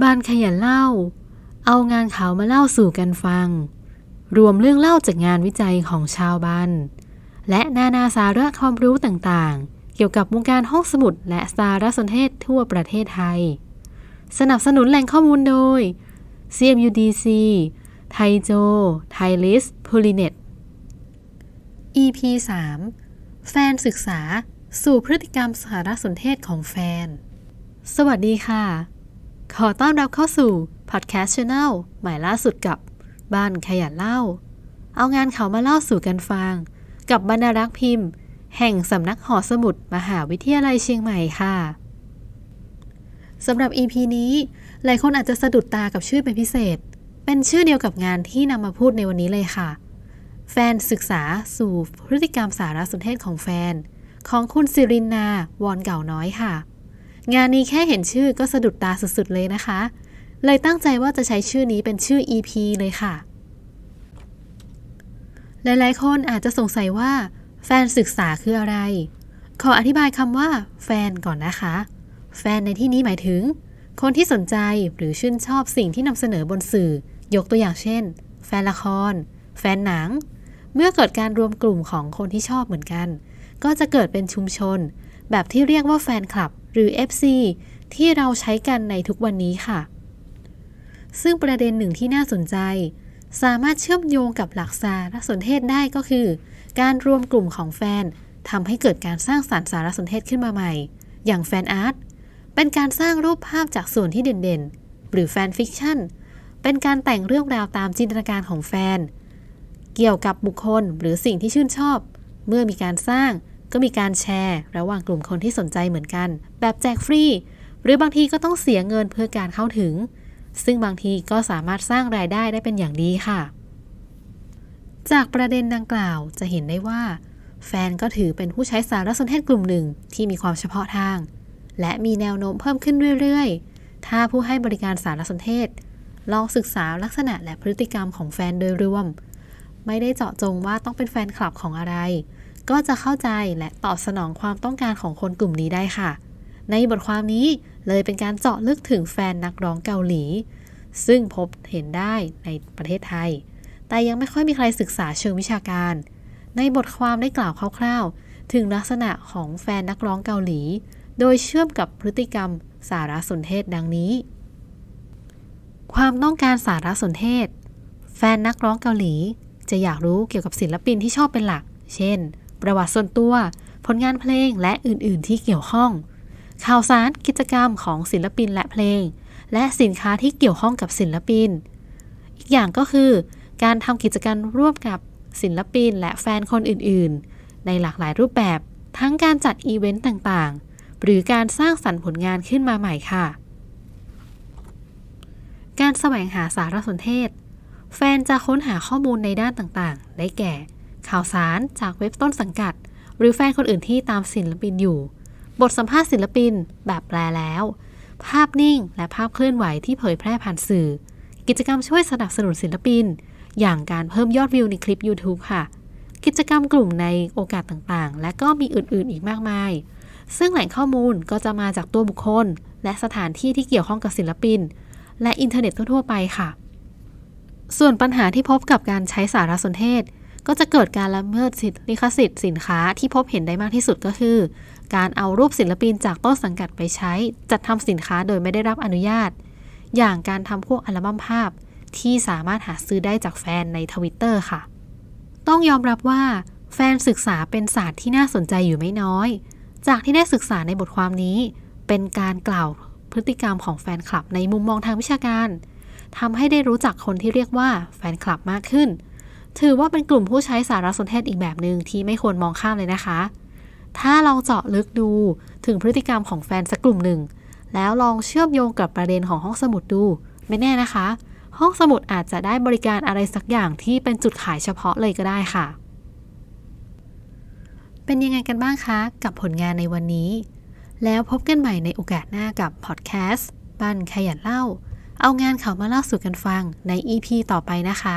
บ้านขยันเล่า เอางานข่าวมาเล่าสู่กันฟัง รวมเรื่องเล่าจากงานวิจัยของชาวบ้านและนานาสาระความรู้ต่างๆ เกี่ยวกับวงการห้องสมุด และสารสนเทศทั่วประเทศไทย สนับสนุนแหล่งข้อมูลโดย CMUDC ไทโจ ไทลิสพูลิเน็ต EP 3 แฟนศึกษาสู่พฤติกรรมสารสนเทศของแฟน สวัสดีค่ะ ขอต้อนรับเข้าสู่ Podcast Channel ใหม่ล่าสุดกับบ้านขยันเล่า เอางานเขามาเล่าสู่กันฟัง กับบรรณารักษ์พิมพ์ แห่งสำนักหอสมุดมหาวิทยาลัยเชียงใหม่ค่ะสำหรับ EP นี้ หลายคนอาจจะสะดุดตากับชื่อเป็นพิเศษ เป็นชื่อเดียวกับงานที่นำมาพูดในวันนี้เลยค่ะ แฟนศึกษาสู่พฤติกรรมสารสนเทศของแฟน ของคุณสิรินนาวอนเก่าน้อยค่ะ งานนี้แค่เห็นชื่อก็สะดุดตาสุดๆเลยนะคะ เลยตั้งใจว่าจะใช้ชื่อนี้เป็นชื่อ EP เลยค่ะ หลายๆ คนอาจจะสงสัยว่า แฟนศึกษาคืออะไร ขออธิบายคำว่า แฟนก่อนนะคะ แฟนในที่นี้หมายถึง คนที่สนใจหรือชื่นชอบสิ่งที่นำเสนอบนสื่อ ยกตัวอย่างเช่น แฟนละคร แฟนหนัง เมื่อเกิดการรวมกลุ่มของคนที่ชอบเหมือนกัน ก็จะเกิดเป็นชุมชน แบบที่เรียกว่าแฟนคลับ หรือ FC ที่เราใช้กันในทุกวันนี้ค่ะ ซึ่งประเด็นหนึ่งที่น่าสนใจ สามารถเชื่อมโยงกับหลักสารสนเทศได้ก็คือ การรวมกลุ่มของแฟนทำให้เกิดการสร้างสารสารสนเทศขึ้นมาใหม่ อย่างแฟนอาร์ตเป็นการสร้างรูปภาพจากส่วนที่เด่นๆ หรือแฟนฟิกชั่น เป็นการแต่งเรื่องราวตามจินตนาการของแฟน เกี่ยวกับบุคคลหรือสิ่งที่ชื่นชอบ เมื่อมีการสร้าง ก็มีการแชร์ ระหว่างกลุ่มคนที่สนใจเหมือนกัน แบบแจกฟรี หรือบางทีก็ต้องเสียเงินเพื่อการเข้าถึง ซึ่งบางทีก็สามารถสร้างรายได้ได้เป็นอย่างดีค่ะ จากประเด็นดังกล่าวจะเห็นได้ว่า แฟนก็ถือเป็นผู้ใช้สารสนเทศกลุ่มหนึ่งที่มีความเฉพาะทาง และมีแนวโน้มเพิ่มขึ้นเรื่อยๆ ถ้าผู้ให้บริการสารสนเทศ ลองศึกษาลักษณะและพฤติกรรมของแฟนโดยรวม ไม่ได้เจาะจงว่าต้องเป็นแฟนคลับของอะไร ก็จะเข้าใจและตอบสนองความต้องการของคนกลุ่มนี้ได้ค่ะ ในบทความนี้เลยเป็นการเจาะลึกถึงแฟนนักร้องเกาหลี ซึ่งพบเห็นได้ในประเทศไทย แต่ยังไม่ค่อยมีใครศึกษาเชิงวิชาการ ในบทความได้กล่าวคร่าวๆ ถึงลักษณะของแฟนนักร้องเกาหลี โดยเชื่อมกับพฤติกรรมสารสนเทศดังนี้ ความต้องการสารสนเทศ แฟนนักร้องเกาหลี จะอยากรู้เกี่ยวกับศิลปินที่ชอบเป็นหลัก เช่น ประวัติส่วนตัว ผลงานเพลงและอื่นๆ ที่เกี่ยวข้อง ข่าวสารกิจกรรมของศิลปินและเพลง และสินค้าที่เกี่ยวข้องกับศิลปิน อีกอย่างก็คือ การทำกิจกรรมร่วมกับศิลปินและแฟนคนอื่นๆ ในหลากหลายรูปแบบ ทั้งการจัดอีเวนต์ต่างๆ หรือการสร้างสรรค์ผลงานขึ้นมาใหม่ค่ะ การแสวงหาสารสนเทศ แฟนจะค้นหาข้อมูลในด้านต่างๆ ได้แก่ ข่าวสารจากเว็บต้นสังกัด หรือแฟนคนอื่นที่ตามศิลปินอยู่ บทสัมภาษณ์ศิลปินแบบแปลแล้ว ภาพนิ่งและภาพเคลื่อนไหวที่เผยแพร่ผ่านสื่อ กิจกรรมช่วยสนับสนุนศิลปิน อย่างการเพิ่มยอดวิวในคลิป YouTube ค่ะ กิจกรรมกลุ่มในโอกาสต่างๆ และก็มีอื่นๆ อีกมากมาย ซึ่งแหล่งข้อมูลก็จะมาจากตัวบุคคล และสถานที่ที่เกี่ยวข้องกับศิลปิน และอินเทอร์เน็ตทั่วๆไปค่ะส่วนปัญหาที่พบกับการใช้สารสนเทศ ก็จะเกิดการละเมิดสิทธิลิขสิทธิ์สินค้าที่พบเห็นได้มากที่สุดก็คือ การเอารูปศิลปินจากต้นสังกัดไปใช้ จัดทำสินค้าโดยไม่ได้รับอนุญาต อย่างการทำพวกอัลบั้มภาพ ที่สามารถหาซื้อได้จากแฟนในทวิตเตอร์ค่ะ ต้องยอมรับว่า แฟนศึกษาเป็นศาสตร์ที่น่าสนใจอยู่ไม่น้อย จากที่ได้ศึกษาในบทความนี้ เป็นการกล่าวพฤติกรรมของแฟนคลับในมุมมองทางวิชาการทำให้ได้รู้จักคนที่เรียกว่าแฟนคลับมากขึ้น ถือว่าเป็นกลุ่มผู้ใช้สารสนเทศอีกแบบหนึ่งที่ไม่ควรมองข้ามเลยนะคะ ถ้าลองเจาะลึกดูถึงพฤติกรรมของแฟนสักกลุ่มหนึ่ง แล้วลองเชื่อมโยงกับประเด็นของห้องสมุดดู ไม่แน่นะคะ ห้องสมุดอาจจะได้บริการอะไรสักอย่างที่เป็นจุดขายเฉพาะเลยก็ได้ค่ะ เป็นยังไงกันบ้างคะ กับผลงานในวันนี้ แล้วพบกันใหม่ในโอกาสหน้ากับพอดแคสต์บ้านขยันเล่า เอางานเขามาเล่าสู่กันฟังใน EP ต่อไปนะคะ